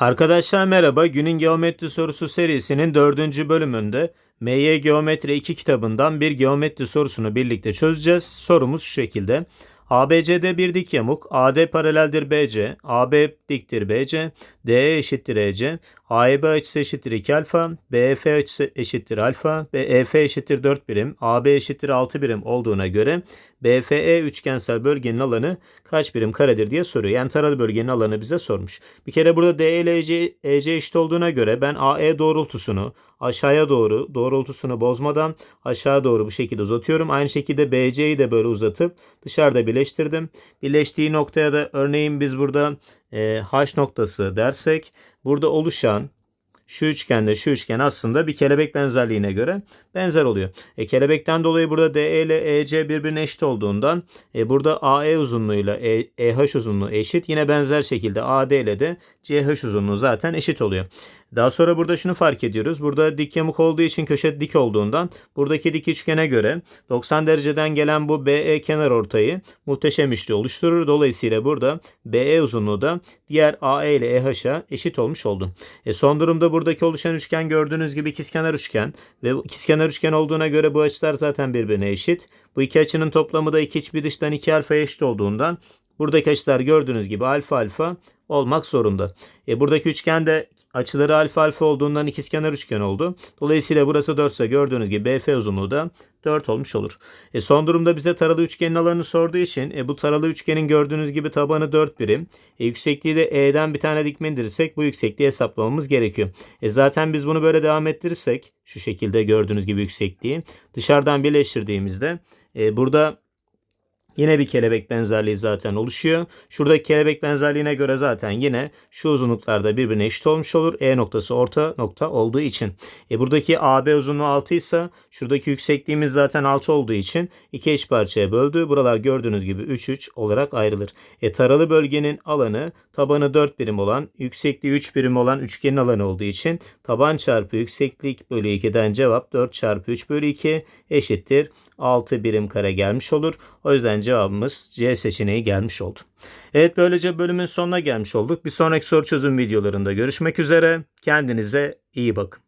Arkadaşlar merhaba. Günün geometri sorusu serisinin dördüncü bölümünde MY Geometri 2 kitabından bir geometri sorusunu birlikte çözeceğiz. Sorumuz şu şekilde. ABCD bir dik yamuk, AD paraleldir BC, AB diktir BC, DE eşittir EC, AEB açısı eşittir 2 alfa, BEF açısı eşittir alfa, BEF eşittir 4 birim, AB eşittir 6 birim olduğuna göre BFE üçgensel bölgenin alanı kaç birim karedir diye soruyor. Yani taralı bölgenin alanı bize sormuş. Bir kere burada DE ile EC, EC eşit olduğuna göre ben AE doğrultusunu aşağıya doğru doğrultusunu bozmadan aşağı doğru bu şekilde uzatıyorum. Aynı şekilde BC'yi de böyle uzatıp dışarıda birleştirdim. Birleştiği noktaya da örneğin biz burada e, H noktası dersek burada oluşan şu üçgende şu üçgen aslında bir kelebek benzerliğine göre benzer oluyor. E, kelebekten dolayı burada DE ile EC birbirine eşit olduğundan e, burada AE uzunluğuyla e, EH uzunluğu eşit. Yine benzer şekilde AD ile de CH uzunluğu zaten eşit oluyor. Daha sonra burada şunu fark ediyoruz. Burada dik yamuk olduğu için köşe dik olduğundan buradaki dik üçgene göre 90 dereceden gelen bu BE kenar ortayı muhteşem üçlü oluşturur. Dolayısıyla burada BE uzunluğu da diğer AE ile EH'a eşit olmuş oldu. E son durumda buradaki oluşan üçgen gördüğünüz gibi ikizkenar üçgen ve ikizkenar üçgen olduğuna göre bu açılar zaten birbirine eşit. Bu iki açının toplamı da iki iç bir dıştan 2 alfa eşit olduğundan buradaki açılar gördüğünüz gibi alfa alfa olmak zorunda. E buradaki üçgende açıları alfa alfa olduğundan ikizkenar üçgen oldu. Dolayısıyla burası 4 ise gördüğünüz gibi BF uzunluğu da 4 olmuş olur. E son durumda bize taralı üçgenin alanını sorduğu için e bu taralı üçgenin gördüğünüz gibi tabanı 4 birim. E yüksekliği de E'den bir tane dikme indirirsek bu yüksekliği hesaplamamız gerekiyor. E zaten biz bunu böyle devam ettirirsek şu şekilde gördüğünüz gibi yüksekliği dışarıdan birleştirdiğimizde e, burada Yine bir kelebek benzerliği zaten oluşuyor. Şuradaki kelebek benzerliğine göre zaten yine şu uzunluklarda birbirine eşit olmuş olur. E noktası orta nokta olduğu için. E buradaki AB uzunluğu 6 ise şuradaki yüksekliğimiz zaten 6 olduğu için iki eş parçaya böldü. Buralar gördüğünüz gibi 3 3 olarak ayrılır. E taralı bölgenin alanı tabanı 4 birim olan, yüksekliği 3 birim olan üçgenin alanı olduğu için taban çarpı yükseklik bölü 2'den cevap 4 çarpı 3 bölü 2 eşittir. 6 birim kare gelmiş olur. O yüzden cevabımız C seçeneği gelmiş oldu. Evet böylece bölümün sonuna gelmiş olduk. Bir sonraki soru çözüm videolarında görüşmek üzere. Kendinize iyi bakın.